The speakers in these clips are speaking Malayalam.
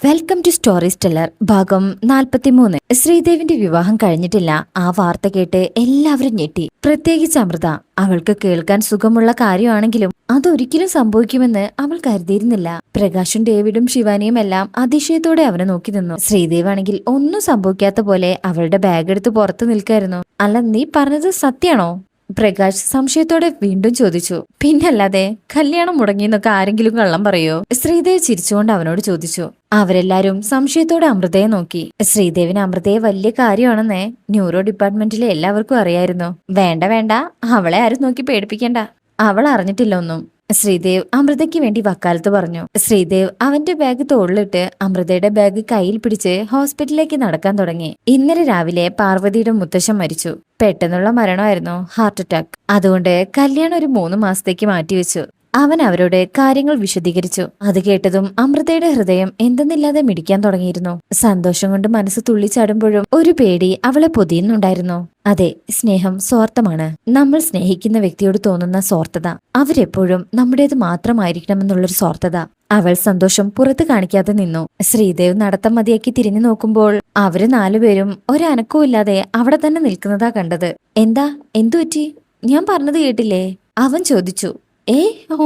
വെൽക്കം ടു സ്റ്റോറി സ്റ്റെല്ലർ ഭാഗം നാൽപ്പത്തിമൂന്ന്. ശ്രീദേവിന്റെ വിവാഹം കഴിഞ്ഞിട്ടില്ല. ആ വാർത്ത കേട്ട് എല്ലാവരും ഞെട്ടി. പ്രത്യേകിച്ച് അമൃത അവൾക്ക് കേൾക്കാൻ സുഖമുള്ള കാര്യമാണെങ്കിലും അതൊരിക്കലും സംഭവിക്കുമെന്ന് അവൾ കരുതിയിരുന്നില്ല. പ്രകാശും ഡേവിഡും ശിവാനിയും എല്ലാം അതിശയത്തോടെ അവനെ നോക്കി നിന്നു. ശ്രീദേവ് ആണെങ്കിൽ ഒന്നും സംഭവിക്കാത്ത പോലെ അവളുടെ ബാഗ് എടുത്ത് പുറത്തു നിൽക്കായിരുന്നു. അല്ല നീ പറഞ്ഞത് സത്യാണോ പ്രകാശ് സംശയത്തോടെ വീണ്ടും ചോദിച്ചു. പിന്നല്ലാതെ കല്യാണം മുടങ്ങിയെന്നൊക്കെ ആരെങ്കിലും കള്ളം പറയോ? ശ്രീദേവ് ചിരിച്ചുകൊണ്ട് അവനോട് ചോദിച്ചു. അവരെല്ലാരും സംശയത്തോടെ അമൃതയെ നോക്കി. ശ്രീദേവിന് അമൃതയെ വലിയ കാര്യമാണെന്ന് ന്യൂറോ ഡിപ്പാർട്ട്മെന്റിലെ എല്ലാവർക്കും അറിയായിരുന്നു. വേണ്ട വേണ്ട. അവളെ ആരും നോക്കി പേടിപ്പിക്കണ്ട. അവൾ അറിഞ്ഞിട്ടില്ല ഒന്നും. ശ്രീദേവ് അമൃതയ്ക്ക് വേണ്ടി വക്കാലത്ത് പറഞ്ഞു. ശ്രീദേവ് അവന്റെ ബാഗ് തോളിലിട്ട് അമൃതയുടെ ബാഗ് കയ്യിൽ പിടിച്ച് ഹോസ്പിറ്റലിലേക്ക് നടക്കാൻ തുടങ്ങി. ഇന്നലെ രാവിലെ പാർവതിയുടെ മുത്തശ്ശൻ മരിച്ചു. പെട്ടെന്നുള്ള മരണമായിരുന്നു ഹാർട്ട് അറ്റാക്ക് അതുകൊണ്ട് കല്യാണം ഒരു മൂന്ന് മാസത്തേക്ക് മാറ്റിവെച്ചു. അവൻ അവരോട് കാര്യങ്ങൾ വിശദീകരിച്ചു. അത് കേട്ടതും അമൃതയുടെ ഹൃദയം എന്തെന്നില്ലാതെ മിടിക്കാൻ തുടങ്ങിയിരുന്നു. സന്തോഷം കൊണ്ട് മനസ്സ് തുള്ളിച്ചാടുമ്പോഴും ഒരു പേടി അവളെ പൊതിയുന്നുണ്ടായിരുന്നു. അതെ സ്നേഹം സ്വാർത്ഥമാണ്. നമ്മൾ സ്നേഹിക്കുന്ന വ്യക്തിയോട് തോന്നുന്ന സ്വാർത്ഥത. അവരെപ്പോഴും നമ്മുടേത് മാത്രമായിരിക്കണമെന്നുള്ളൊരു സ്വാർത്ഥത. അവൾ സന്തോഷം പുറത്തു കാണിക്കാതെ നിന്നു. ശ്രീദേവ് നടത്തം മതിയാക്കി തിരിഞ്ഞു നോക്കുമ്പോൾ അവർ നാലുപേരും ഒരനക്കവും ഇല്ലാതെ അവിടെ തന്നെ നിൽക്കുന്നതാ കണ്ടത്. എന്താ? എന്തു പറ്റി ഞാൻ പറഞ്ഞത് കേട്ടില്ലേ? അവൻ ചോദിച്ചു. ഏ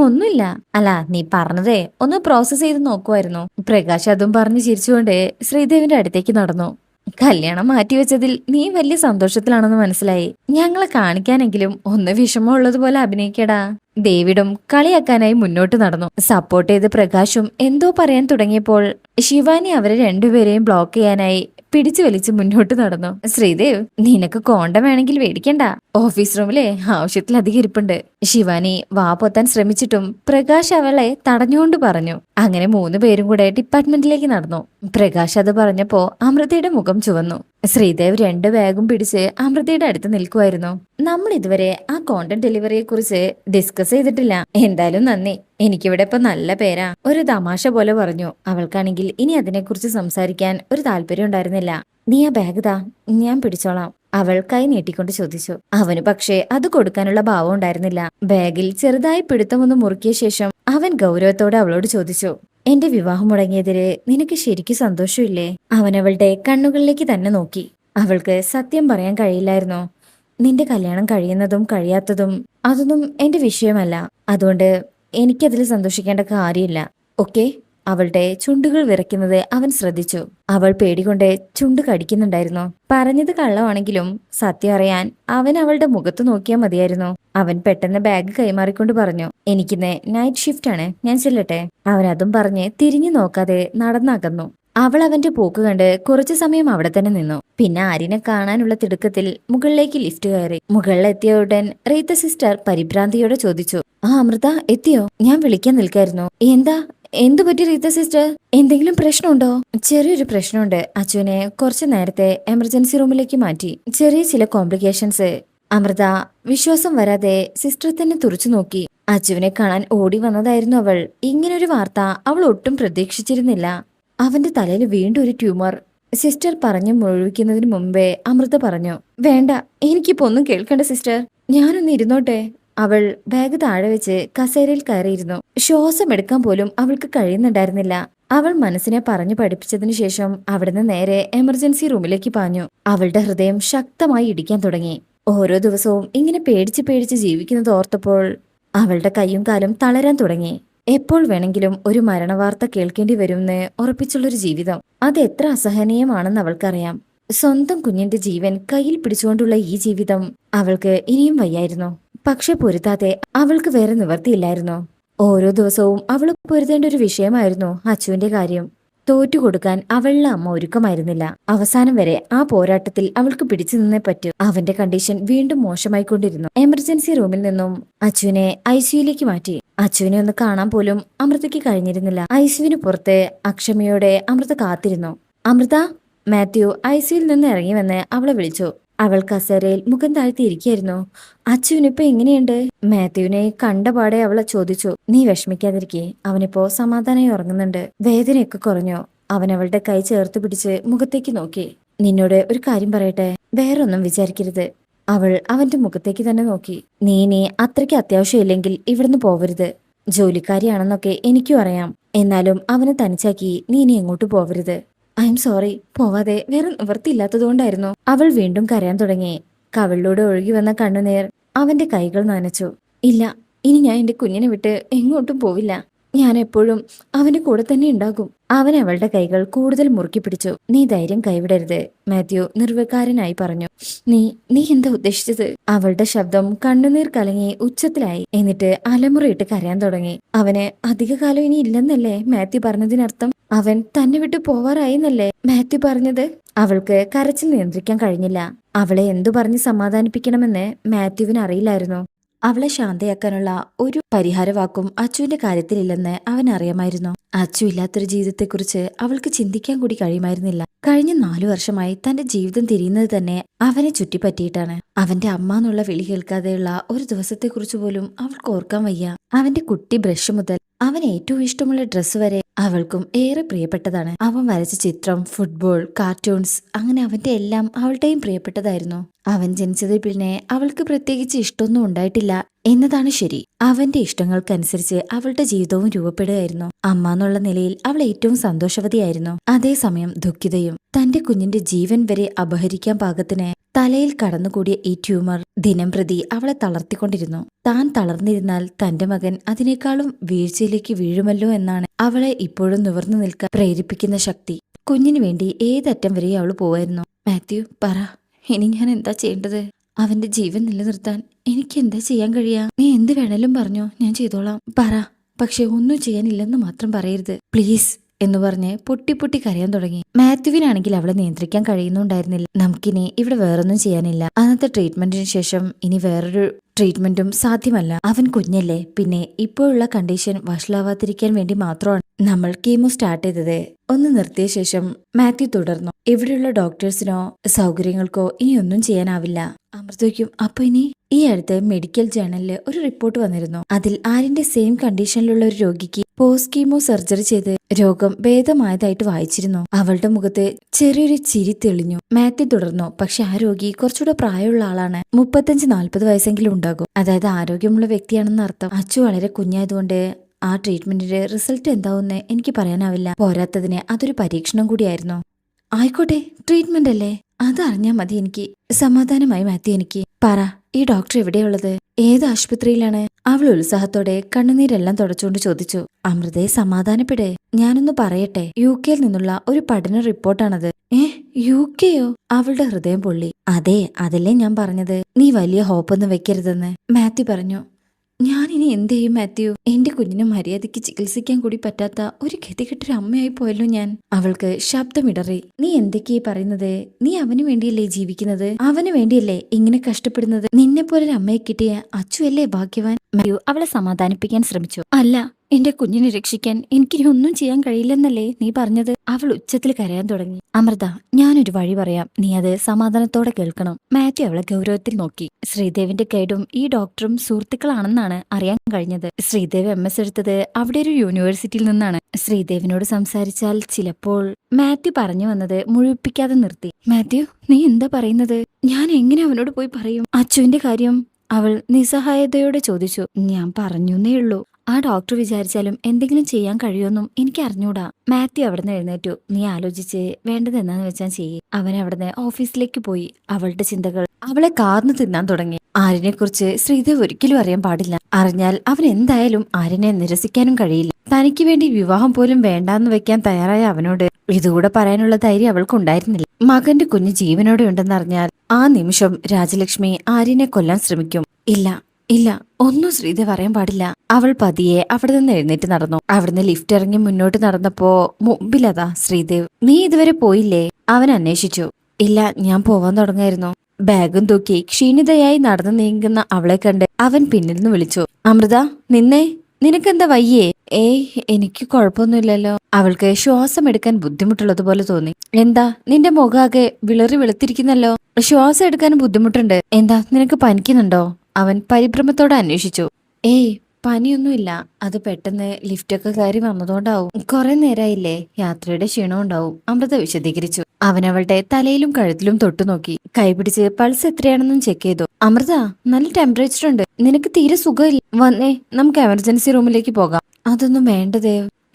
ഒന്നുമില്ല. അല്ല നീ പറഞ്ഞതേ ഒന്ന് പ്രോസസ് ചെയ്ത് നോക്കുമായിരുന്നു പ്രകാശ് അതും പറഞ്ഞ് ചിരിച്ചുകൊണ്ട് ശ്രീദേവിന്റെ അടുത്തേക്ക് നടന്നു. കല്യാണം മാറ്റിവെച്ചതിൽ നീ വലിയ സന്തോഷത്തിലാണെന്ന് മനസ്സിലായി. ഞങ്ങളെ കാണിക്കാനെങ്കിലും ഒന്ന് വിഷമമുള്ളതുപോലെ അഭിനയിക്കടാ. ഡേവിഡും കളിയാക്കാനായി മുന്നോട്ട് നടന്നു. സപ്പോർട്ട് ചെയ്ത് പ്രകാശും എന്തോ പറയാൻ തുടങ്ങിയപ്പോൾ ശിവാനി അവരെ രണ്ടുപേരെയും ബ്ലോക്ക് ചെയ്യാനായി പിടിച്ചു വലിച്ച് മുന്നോട്ട് നടന്നു. ശ്രീദേവ് നിനക്ക് കോണ്ട വേണമെങ്കിൽ മേടിക്കണ്ട ഓഫീസ് റൂമിലെ ആവശ്യത്തിലധികം ഇരിപ്പുണ്ട്. ശിവാനി വാ പൊത്താൻ ശ്രമിച്ചിട്ടും പ്രകാശ് അവളെ തടഞ്ഞുകൊണ്ട് പറഞ്ഞു. അങ്ങനെ മൂന്ന് പേരും കൂടെ ഡിപ്പാർട്ട്മെന്റിലേക്ക് നടന്നു. പ്രകാശ് അത് പറഞ്ഞപ്പോ അമൃതയുടെ മുഖം ചുവന്നു. ശ്രീദേവ് രണ്ട് ബാഗും പിടിച്ച് അമൃതയുടെ അടുത്ത് നിൽക്കുമായിരുന്നു നമ്മൾ ഇതുവരെ ആ കോണ്ടന്റ് ഡെലിവറിയെ കുറിച്ച് ഡിസ്കസ് ചെയ്തിട്ടില്ല. എന്തായാലും നന്ദി. എനിക്കിവിടെ ഇപ്പൊ നല്ല പേരാ. ഒരു തമാശ പോലെ പറഞ്ഞു. അവൾക്കാണെങ്കിൽ ഇനി അതിനെക്കുറിച്ച് സംസാരിക്കാൻ ഒരു താല്പര്യം ഉണ്ടായിരുന്നില്ല. നീ ആ ബാഗ് താ ഞാൻ പിടിച്ചോളാം. അവൾ കൈ നീട്ടിക്കൊണ്ട് ചോദിച്ചു. അവന് പക്ഷേ അത് കൊടുക്കാനുള്ള ഭാവം ഉണ്ടായിരുന്നില്ല. ബാഗിൽ ചെറുതായി പിടുത്തമൊന്ന് മുറുക്കിയ ശേഷം അവൻ ഗൗരവത്തോടെ അവളോട് ചോദിച്ചു. എന്റെ വിവാഹം മുടങ്ങിയതിൽ നിനക്ക് ശരിക്കും സന്തോഷമില്ലേ? അവൻ അവളുടെ കണ്ണുകളിലേക്ക് തന്നെ നോക്കി. അവൾക്ക് സത്യം പറയാൻ കഴിയില്ലായിരുന്നു. നിന്റെ കല്യാണം കഴിയുന്നതും കഴിയാത്തതും അതൊന്നും എന്റെ വിഷയമല്ല. അതുകൊണ്ട് എനിക്കതിൽ സന്തോഷിക്കേണ്ട കാര്യമില്ല. ഓക്കെ? അവളുടെ ചുണ്ടുകൾ വിറയ്ക്കുന്നത് അവൻ ശ്രദ്ധിച്ചു. അവൾ പേടികൊണ്ട് ചുണ്ട് കടിക്കുന്നുണ്ടായിരുന്നു. പറഞ്ഞത് കള്ളമാണെങ്കിലും സത്യം അറിയാൻ അവൻ അവളുടെ മുഖത്ത് നോക്കിയാൽ മതിയായിരുന്നു. അവൻ പെട്ടെന്ന് ബാഗ് കൈമാറിക്കൊണ്ട് പറഞ്ഞു എനിക്കിന്ന് നൈറ്റ് ഷിഫ്റ്റ് ആണ്. ഞാൻ ചെല്ലട്ടെ. അവൻ അതും പറഞ്ഞ് തിരിഞ്ഞു നോക്കാതെ നടന്നകന്നു. അവൾ അവന്റെ പോക്ക് കണ്ട് കുറച്ചു സമയം അവിടെ തന്നെ നിന്നു. പിന്നെ ആരിനെ കാണാനുള്ള തിടുക്കത്തിൽ മുകളിലേക്ക് ലിഫ്റ്റ് കയറി. മുകളിലെത്തിയ ഉടൻ റീത്ത സിസ്റ്റർ പരിഭ്രാന്തിയോടെ ചോദിച്ചു ആ അമൃത എത്തിയോ? ഞാൻ വിളിക്കാൻ നിൽക്കായിരുന്നു. എന്താ എന്തു പറ്റി റീത്ത സിസ്റ്റർ? എന്തെങ്കിലും പ്രശ്നമുണ്ടോ? ചെറിയൊരു പ്രശ്നമുണ്ട്. അച്ചുവിനെ കുറച്ചു നേരത്തെ എമർജൻസി റൂമിലേക്ക് മാറ്റി. ചെറിയ ചില കോംപ്ലിക്കേഷൻസ്. അമൃത വിശ്വാസം വരാതെ സിസ്റ്റർ തന്നെ തുറച്ചു നോക്കി. അച്ചുവിനെ കാണാൻ ഓടി വന്നതായിരുന്നു അവൾ. ഇങ്ങനൊരു വാർത്ത അവൾ ഒട്ടും പ്രതീക്ഷിച്ചിരുന്നില്ല. അവന്റെ തലയിൽ വീണ്ടും ഒരു ട്യൂമർ. സിസ്റ്റർ പറഞ്ഞു മുഴുവിക്കുന്നതിന് മുമ്പേ അമൃത പറഞ്ഞു വേണ്ട എനിക്കിപ്പോ ഒന്നും കേൾക്കണ്ട സിസ്റ്റർ. ഞാനൊന്ന് ഇരുന്നോട്ടെ? അവൾ ബാഗ് താഴെ വെച്ച് കസേരയിൽ കയറിയിരുന്നു. ശ്വാസം എടുക്കാൻ പോലും അവൾക്ക് കഴിയുന്നുണ്ടായിരുന്നില്ല. അവൾ മനസ്സിനെ പറഞ്ഞു പഠിപ്പിച്ചതിനു ശേഷം അവിടുന്ന് നേരെ എമർജൻസി റൂമിലേക്ക് പാഞ്ഞു. അവളുടെ ഹൃദയം ശക്തമായി ഇടിക്കാൻ തുടങ്ങി. ഓരോ ദിവസവും ഇങ്ങനെ പേടിച്ച് പേടിച്ച് ജീവിക്കുന്നത് ഓർത്തപ്പോൾ അവളുടെ കൈയും കാലും തളരാൻ തുടങ്ങി. എപ്പോൾ വേണമെങ്കിലും ഒരു മരണവാർത്ത കേൾക്കേണ്ടി വരുമെന്ന് ഉറപ്പിച്ചുള്ളൊരു ജീവിതം. അത് എത്ര അസഹനീയമാണെന്ന് അവൾക്കറിയാം. സ്വന്തം കുഞ്ഞിന്റെ ജീവൻ കയ്യിൽ പിടിച്ചുകൊണ്ടുള്ള ഈ ജീവിതം അവൾക്ക് ഇനിയും വയ്യായിരുന്നു. പക്ഷെ പൊരുത്താതെ അവൾക്ക് വേറെ നിവർത്തിയില്ലായിരുന്നു ഓരോ ദിവസവും അവൾ പൊരുതേണ്ട ഒരു വിഷയമായിരുന്നു അച്ചുവിന്റെ കാര്യം. തോറ്റുകൊടുക്കാൻ അവളുടെ അമ്മ ഒരുക്കമായിരുന്നില്ല. അവസാനം വരെ ആ പോരാട്ടത്തിൽ അവൾക്ക് പിടിച്ചു നിന്നേ പറ്റൂ. അവന്റെ കണ്ടീഷൻ വീണ്ടും മോശമായിക്കൊണ്ടിരുന്നു. എമർജൻസി റൂമിൽ നിന്നും അച്ചുവിനെ ഐസിയുലേക്ക് മാറ്റി. അച്ചുവിനെ ഒന്ന് കാണാൻ പോലും അമൃതയ്ക്ക് കഴിഞ്ഞിരുന്നില്ല. ഐസിയുവിന് പുറത്ത് അക്ഷമയോടെ അമൃത കാത്തിരുന്നു. അമൃത മാത്യു ഐസിയിൽ നിന്ന് ഇറങ്ങി വന്ന് അവളെ വിളിച്ചു. അവൾ കസേരയിൽ മുഖം താഴ്ത്തിയിരിക്കായിരുന്നു അച്ചുവിനിപ്പോ എങ്ങനെയുണ്ട്? മാത്യുവിനെ കണ്ടപാടെ അവളെ ചോദിച്ചു. നീ വിഷമിക്കാതിരിക്കെ. അവനിപ്പോ സമാധാനമായി ഉറങ്ങുന്നുണ്ട്. വേദനയൊക്കെ കുറഞ്ഞോ. അവൻ അവളുടെ കൈ ചേർത്ത് പിടിച്ച് മുഖത്തേക്ക് നോക്കി. നിന്നോട് ഒരു കാര്യം പറയട്ടെ. വേറൊന്നും വിചാരിക്കരുത്. അവൾ അവന്റെ മുഖത്തേക്ക് തന്നെ നോക്കി. നീ നീ അത്രയ്ക്ക് അത്യാവശ്യമില്ലെങ്കിൽ ഇവിടുന്ന് പോവരുത്. ജോലിക്കാരിയാണെന്നൊക്കെ എനിക്കും അറിയാം. എന്നാലും അവനെ തനിച്ചാക്കി നീ ഇനി എങ്ങോട്ട് പോവരുത്. ഐ എം സോറി പോവാതെ വേറെ നിവൃത്തിയില്ലാത്തതുകൊണ്ടായിരുന്നു അവൾ വീണ്ടും കരയാൻ തുടങ്ങി. കവളിലൂടെ ഒഴുകി വന്ന കണ്ണുനീർ അവന്റെ കൈകൾ നനച്ചു. ഇല്ല ഇനി ഞാൻ എന്റെ കുഞ്ഞിനെ വിട്ട് എങ്ങോട്ടും പോവില്ല. ഞാൻ എപ്പോഴും അവന്റെ കൂടെ തന്നെ ഉണ്ടാകും. അവൻ അവളുടെ കൈകൾ കൂടുതൽ മുറുക്കി പിടിച്ചു. നീ ധൈര്യം കൈവിടരുത് മാത്യു നിർവകാരനായി പറഞ്ഞു. നീ നീ എന്താ ഉദ്ദേശിച്ചത്? അവളുടെ ശബ്ദം കണ്ണുനീർ കലങ്ങി ഉച്ചത്തിലായി. എന്നിട്ട് അലമുറയിട്ട് കരയാൻ തുടങ്ങി. അവന് അധികകാലം ഇനി ഇല്ലെന്നല്ലേ മാത്യു പറഞ്ഞതിനർത്ഥം? അവൻ തന്നെ വിട്ടു പോവാറായി എന്നല്ലേ മാത്യു പറഞ്ഞത്? അവൾക്ക് കരച്ചിൽ നിയന്ത്രിക്കാൻ കഴിഞ്ഞില്ല. അവളെ എന്തു പറഞ്ഞ് സമാധാനിപ്പിക്കണമെന്ന് മാത്യുവിന് അറിയില്ലായിരുന്നു. അവളെ ശാന്തയാക്കാനുള്ള ഒരു പരിഹാരവാക്കും അച്ചുവിന്റെ കാര്യത്തിലില്ലെന്ന് അവൻ അറിയാമായിരുന്നു. അച്ചു ഇല്ലാത്തൊരു ജീവിതത്തെക്കുറിച്ച് അവൾക്ക് ചിന്തിക്കാൻ കൂടി കഴിയുമായിരുന്നില്ല. കഴിഞ്ഞ നാലു വർഷമായി തന്റെ ജീവിതം തിരിയുന്നത് തന്നെ അവനെ ചുറ്റിപ്പറ്റിയിട്ടാണ്. അവന്റെ അമ്മ എന്നുള്ള വിളി കേൾക്കാതെയുള്ള ഒരു ദിവസത്തെക്കുറിച്ച് പോലും അവൾക്ക് ഓർക്കാൻ വയ്യ. അവന്റെ കുട്ടി ബ്രഷ് മുതൽ അവൻ ഏറ്റവും ഇഷ്ടമുള്ള ഡ്രസ്സ് വരെ അവൾക്കും ഏറെ പ്രിയപ്പെട്ടതാണ്. അവൻ വരച്ച ചിത്രം ഫുട്ബോൾ കാർട്ടൂൺസ് അങ്ങനെ അവന്റെ എല്ലാം അവളുടെയും പ്രിയപ്പെട്ടതായിരുന്നു. അവൻ ജനിച്ചതിൽ പിന്നെ അവൾക്ക് പ്രത്യേകിച്ച് ഇഷ്ടമൊന്നും ഉണ്ടായിട്ടില്ല എന്നതാണ് ശരി. അവന്റെ ഇഷ്ടങ്ങൾക്കനുസരിച്ച് അവളുടെ ജീവിതവും രൂപപ്പെടുകയായിരുന്നു. അമ്മ എന്നുള്ള നിലയിൽ അവൾ ഏറ്റവും സന്തോഷവതിയായിരുന്നു. അതേസമയം ദുഃഖിതയും തന്റെ കുഞ്ഞിന്റെ ജീവൻ വരെ അപഹരിക്കാൻ പാകത്തിന് തലയിൽ കടന്നുകൂടിയ ഈ ട്യൂമർ ദിനം പ്രതി അവളെ തളർത്തിക്കൊണ്ടിരുന്നു. താൻ തളർന്നിരുന്നാൽ തന്റെ മകൻ അതിനേക്കാളും വീഴ്ചയിലേക്ക് വീഴുമല്ലോ എന്നാണ് അവളെ ഇപ്പോഴും നിവർന്നു നിൽക്കാൻ പ്രേരിപ്പിക്കുന്ന ശക്തി. കുഞ്ഞിനു വേണ്ടി ഏതറ്റം വരെ അവൾ പോവായിരുന്നു. മാത്യു പറ ഇനി ഞാൻ എന്താ ചെയ്യേണ്ടത്? അവന്റെ ജീവൻ നിലനിർത്താൻ എനിക്ക് എന്താ ചെയ്യാൻ കഴിയാ? നീ എന്ത് വേണേലും പറഞ്ഞോ ഞാൻ ചെയ്തോളാം. പറ പക്ഷെ ഒന്നും ചെയ്യാനില്ലെന്ന് മാത്രം പറയരുത്. പ്ലീസ് എന്ന് പറഞ്ഞ് പൊട്ടി പൊട്ടി കരയാൻ തുടങ്ങി. മാത്യുവിനാണെങ്കിൽ അവളെ നിയന്ത്രിക്കാൻ കഴിയുന്നുണ്ടായിരുന്നില്ല. നമുക്കിനി ഇവിടെ വേറൊന്നും ചെയ്യാനില്ല. അന്നത്തെ ട്രീറ്റ്മെന്റിന് ശേഷം ഇനി വേറൊരു ട്രീറ്റ്മെന്റും സാധ്യമല്ല. അവൻ കുഞ്ഞല്ലേ. പിന്നെ ഇപ്പോഴുള്ള കണ്ടീഷൻ വഷളാവാതിരിക്കാൻ വേണ്ടി മാത്രമാണ് നമ്മൾ കീമോ സ്റ്റാർട്ട് ചെയ്തത്. ഒന്ന് നിർത്തിയ ശേഷം മാത്യു തുടർന്നു. ഇവിടെയുള്ള ഡോക്ടേഴ്സിനോ സൗകര്യങ്ങൾക്കോ ഇനി ഒന്നും ചെയ്യാനാവില്ല. അമൃതയ്ക്കും അപ്പൊ ഇനി ഈ അടുത്ത് മെഡിക്കൽ ജേണലിൽ ഒരു റിപ്പോർട്ട് വന്നിരുന്നു. അതിൽ ആരിന്റെ സെയിം കണ്ടീഷനിലുള്ള ഒരു രോഗിക്ക് പോസ്റ്റ് കീമോ സർജറി ചെയ്ത് രോഗം ഭേദമായതായിട്ട് വായിച്ചിരുന്നു. അവളുടെ മുഖത്ത് ചെറിയൊരു ചിരി തെളിഞ്ഞു. മാത്യു തുടർന്നു പക്ഷെ ആ രോഗി കുറച്ചുകൂടെ പ്രായമുള്ള ആളാണ്. മുപ്പത്തഞ്ച് നാൽപ്പത് വയസ്സെങ്കിലും ഉണ്ടാകും. അതായത് ആരോഗ്യമുള്ള വ്യക്തിയാണെന്ന് അർത്ഥം. അച്ചു വളരെ കുഞ്ഞായതുകൊണ്ട് ആ ട്രീറ്റ്മെന്റിന്റെ റിസൾട്ട് എന്താവുമെന്ന് എനിക്ക് പറയാനാവില്ല. പോരാത്തതിന് അതൊരു പരീക്ഷണം കൂടിയായിരുന്നു. ആയിക്കോട്ടെ ട്രീറ്റ്മെന്റ് അല്ലേ അതറിഞ്ഞാൽ മതി എനിക്ക്. സമാധാനമായി മാത്യു എനിക്ക്. പറ ഈ ഡോക്ടർ എവിടെയുള്ളത് ഏത് ആശുപത്രിയിലാണ്? അവൾ ഉത്സാഹത്തോടെ കണ്ണുനീരെല്ലാം തുടച്ചുകൊണ്ട് ചോദിച്ചു. അമൃതയെ സമാധാനപ്പെടേ. ഞാനൊന്ന് പറയട്ടെ. യു കെയിൽ നിന്നുള്ള ഒരു പഠന റിപ്പോർട്ടാണത്. ഏ യു കെയോ? അവളുടെ ഹൃദയം പൊള്ളി. അതെ അതല്ലേ ഞാൻ പറഞ്ഞത്. നീ വലിയ ഹോപ്പൊന്നും വെക്കരുതെന്ന്. മാത്യു പറഞ്ഞു. ഞാൻ ഇനി എന്ത് ചെയ്യും മാത്യു? എന്റെ കുഞ്ഞിനെ മര്യാദയ്ക്ക് ചികിത്സിക്കാൻ കൂടി പറ്റാത്ത ഒരു ഗതികെട്ടൊരു അമ്മയായി പോയല്ലോ ഞാൻ. അവൾക്ക് ശബ്ദമിടറി. നീ എന്തൊക്കെയാ പറയുന്നത്? നീ അവന് വേണ്ടിയല്ലേ ജീവിക്കുന്നത്? അവന് വേണ്ടിയല്ലേ ഇങ്ങനെ കഷ്ടപ്പെടുന്നത്? നിന്നെ പോലൊരു അമ്മയെ കിട്ടിയ അച്ചു അല്ലേ ഭാഗ്യവാൻ? മാത്യു അവളെ സമാധാനിപ്പിക്കാൻ ശ്രമിച്ചു. അല്ല എന്റെ കുഞ്ഞിനെ രക്ഷിക്കാൻ എനിക്കിനി ഒന്നും ചെയ്യാൻ കഴിയില്ലെന്നല്ലേ നീ പറഞ്ഞത്? അവൾ ഉച്ചത്തിൽ കരയാൻ തുടങ്ങി. അമൃത ഞാനൊരു വഴി പറയാം. നീ അത് സമാധാനത്തോടെ കേൾക്കണം. മാത്യു അവളെ ഗൗരവത്തിൽ നോക്കി. ശ്രീദേവിന്റെ ഗൈഡും ഈ ഡോക്ടറും സുഹൃത്തുക്കളാണെന്നാണ് അറിയാൻ കഴിഞ്ഞത്. ശ്രീദേവ് എം എസ് എടുത്തത് അവിടെ ഒരു യൂണിവേഴ്സിറ്റിയിൽ നിന്നാണ്. ശ്രീദേവിനോട് സംസാരിച്ചാൽ ചിലപ്പോൾ മാത്യു പറഞ്ഞു വന്നത് മുഴുപ്പിക്കാതെ നിർത്തി. മാത്യു നീ എന്താ പറയുന്നത്? ഞാൻ എങ്ങനെ അവനോട് പോയി പറയും? അച്ചുവിന്റെ കാര്യം അവൾ നിസ്സഹായതയോടെ ചോദിച്ചു. ഞാൻ പറഞ്ഞു പറഞ്ഞേ ഉള്ളൂ. ആ ഡോക്ടർ വിചാരിച്ചാലും എന്തെങ്കിലും ചെയ്യാൻ കഴിയുമെന്നും എനിക്ക് അറിഞ്ഞൂടാ. മാത്യു അവിടുന്ന് എഴുന്നേറ്റു. നീ ആലോചിച്ച് വേണ്ടത് എന്താന്ന് വെച്ചാൽ ചെയ്യേ. അവൻ അവിടുന്ന് ഓഫീസിലേക്ക് പോയി. അവളുടെ ചിന്തകൾ അവളെ കാർന്നു തിന്നാൻ തുടങ്ങി. ആരിനെ കുറിച്ച് ശ്രീദേവ് ഒരിക്കലും അറിയാൻ പാടില്ല. അറിഞ്ഞാൽ അവൻ എന്തായാലും ആരിനെ നിരസിക്കാനും കഴിയില്ല. തനിക്ക് വേണ്ടി വിവാഹം പോലും വേണ്ടാന്ന് വെക്കാൻ തയ്യാറായ അവനോട് ഇതുകൂടെ പറയാനുള്ള ധൈര്യം അവൾക്കുണ്ടായിരുന്നില്ല. മകന്റെ കുഞ്ഞ് ജീവനോടെ ഉണ്ടെന്നറിഞ്ഞാൽ ആ നിമിഷം രാജലക്ഷ്മി ആര്യനെ കൊല്ലാൻ ശ്രമിക്കും. ഇല്ല ഇല്ല ഒന്നും ശ്രീദേവ് അറിയാൻ പാടില്ല. അവൾ പതിയെ അവിടെ നിന്ന് എഴുന്നേറ്റ് നടന്നു. അവിടുന്ന് ലിഫ്റ്റ് ഇറങ്ങി മുന്നോട്ട് നടന്നപ്പോ മുമ്പിലതാ ശ്രീദേവ് നീ ഇതുവരെ പോയില്ലേ? അവൻ അന്വേഷിച്ചു. ഇല്ല ഞാൻ പോവാൻ തുടങ്ങായിരുന്നു. ബാഗും തൂക്കി ക്ഷീണിതയായി നടന്നു നീങ്ങുന്ന അവളെ കണ്ട് അവൻ പിന്നിൽ നിന്ന് വിളിച്ചു. അമൃത നിന്നേ? നിനക്കെന്താ വയ്യേ? ഏയ് എനിക്ക് കുഴപ്പമൊന്നുമില്ലല്ലോ. അവൾക്ക് ശ്വാസം എടുക്കാൻ ബുദ്ധിമുട്ടുള്ളതുപോലെ തോന്നി. എന്താ നിന്റെ മുഖാകെ വിളറി വെളുത്തിരിക്കുന്നല്ലോ? ശ്വാസം എടുക്കാൻ ബുദ്ധിമുട്ടുണ്ട്. എന്താ നിനക്ക് പനിക്കുന്നുണ്ടോ? അവൻ പരിഭ്രമത്തോടെ അന്വേഷിച്ചു. ഏയ് പനിയൊന്നുമില്ല. അത് പെട്ടെന്ന് ലിഫ്റ്റൊക്കെ കയറി വന്നതുകൊണ്ടാവും. കുറെ നേരായില്ലേ. യാത്രയുടെ ക്ഷീണം ഉണ്ടാവും. അമൃത വിശദീകരിച്ചു. അവൻ അവളുടെ തലയിലും കഴുത്തിലും തൊട്ടു നോക്കി. കൈപിടിച്ച് പൾസ് എത്രയാണെന്നും ചെക്ക് ചെയ്തു. അമൃത നല്ല ടെമ്പറേച്ചർ ഉണ്ട്. നിനക്ക് തീരെ സുഖമില്ല. വന്നേ നമുക്ക് എമർജൻസി റൂമിലേക്ക് പോകാം. അതൊന്നും വേണ്ട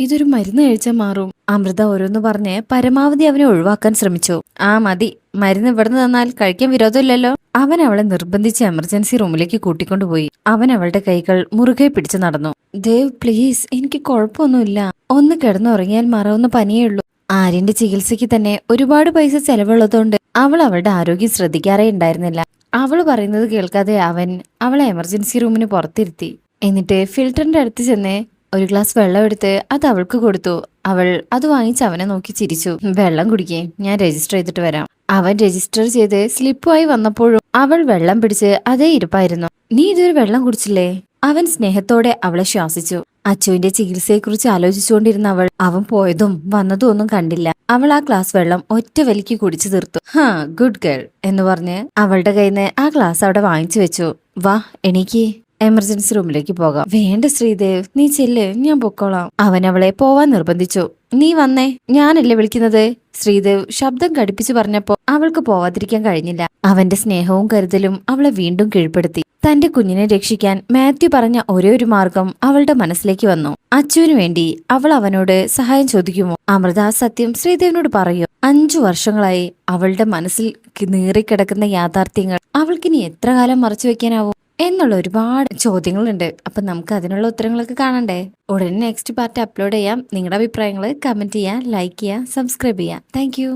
ഇതൊരു മരുന്ന് കഴിച്ചാൽ മാറും. അമൃത ഓരോന്ന് പറഞ്ഞ് പരമാവധി അവനെ ഒഴിവാക്കാൻ ശ്രമിച്ചു. ആ മതി. മരുന്ന് ഇവിടുന്ന് തന്നാൽ കഴിക്കാൻ വിരോധമില്ലല്ലോ. അവൻ അവളെ നിർബന്ധിച്ച് എമർജൻസി റൂമിലേക്ക് കൂട്ടിക്കൊണ്ടുപോയി അവൻ അവളുടെ കൈകൾ മുറുകെ പിടിച്ചു നടന്നു. ദേവ് പ്ലീസ്. എനിക്ക് കുഴപ്പമൊന്നുമില്ല. ഒന്ന് കിടന്നുറങ്ങിയാൽ മറവുന്ന പനിയേ ഉള്ളൂ. ആര്യന്റെ ചികിത്സയ്ക്ക് തന്നെ ഒരുപാട് പൈസ ചെലവുള്ളതുകൊണ്ട് അവൾ അവളുടെ ആരോഗ്യം ശ്രദ്ധിക്കാറേ ഉണ്ടായിരുന്നില്ല. അവൾ പറയുന്നത് കേൾക്കാതെ അവൻ അവളെ എമർജൻസി റൂമിന് പുറത്തിരുത്തി. എന്നിട്ട് ഫിൽറ്ററിന്റെ അടുത്ത് ചെന്ന് ഒരു ഗ്ലാസ് വെള്ളം എടുത്ത് അത് അവൾക്ക് കൊടുത്തു. അവൾ അത് വാങ്ങിച്ച് അവനെ നോക്കി ചിരിച്ചു. വെള്ളം കുടിക്കേ ഞാൻ രജിസ്റ്റർ ചെയ്തിട്ട് വരാം. അവൻ രജിസ്റ്റർ ചെയ്ത് സ്ലിപ്പുമായി വന്നപ്പോഴും അവൾ വെള്ളം പിടിച്ച് അതേ ഇരിപ്പായിരുന്നു. നീ ഇതൊരു വെള്ളം കുടിച്ചില്ലേ? അവൻ സ്നേഹത്തോടെ അവളെ ശ്വാസിച്ചു. അച്ചുവിന്റെ ചികിത്സയെക്കുറിച്ച് ആലോചിച്ചുകൊണ്ടിരുന്ന അവൾ അവൻ പോയതും വന്നതും ഒന്നും കണ്ടില്ല. അവൾ ആ ഗ്ലാസ് വെള്ളം ഒറ്റ വലിക്ക് കുടിച്ചു തീർത്തു. ഹാ ഗുഡ് ഗേൾ എന്ന് പറഞ്ഞ് അവളുടെ കയ്യിൽ നിന്ന് ആ ഗ്ലാസ് അവിടെ വാങ്ങിച്ചു വെച്ചു. വാ എണീക്ക്. എമർജൻസി റൂമിലേക്ക് പോകാം. വേണ്ട ശ്രീദേവ്. നീ ചെല്ല്. ഞാൻ പൊക്കോളാം. അവൻ അവളെ പോവാൻ നിർബന്ധിച്ചു. നീ വന്നേ. ഞാനല്ലേ വിളിക്കുന്നത്? ശ്രീദേവ് ശബ്ദം കടുപ്പിച്ചു പറഞ്ഞപ്പോ അവൾക്ക് പോവാതിരിക്കാൻ കഴിഞ്ഞില്ല. അവന്റെ സ്നേഹവും കരുതലും അവളെ വീണ്ടും കീഴ്പ്പെടുത്തി. തന്റെ കുഞ്ഞിനെ രക്ഷിക്കാൻ മാത്യു പറഞ്ഞ ഒരേ ഒരു മാർഗം അവളുടെ മനസ്സിലേക്ക് വന്നു. അച്ചുവിനു വേണ്ടി അവൾ അവനോട് സഹായം ചോദിക്കുമോ? അമൃത സത്യം ശ്രീദേവിനോട് പറയൂ. അഞ്ചു വർഷങ്ങളായി അവളുടെ മനസ്സിൽ നീറിക്കിടക്കുന്ന യാഥാർത്ഥ്യങ്ങൾ അവൾക്കിനി എത്ര കാലം മറച്ചു വെക്കാനാവും? എന്നുള്ള ഒരുപാട് ചോദ്യങ്ങളുണ്ട്. അപ്പൊ നമുക്ക് അതിനുള്ള ഉത്തരങ്ങളൊക്കെ കാണണ്ടേ? ഉടനെ നെക്സ്റ്റ് പാർട്ട് അപ്ലോഡ് ചെയ്യാം. നിങ്ങളുടെ അഭിപ്രായങ്ങൾ കമന്റ് ചെയ്യാം ലൈക്ക് ചെയ്യാം സബ്സ്ക്രൈബ് ചെയ്യാം. താങ്ക്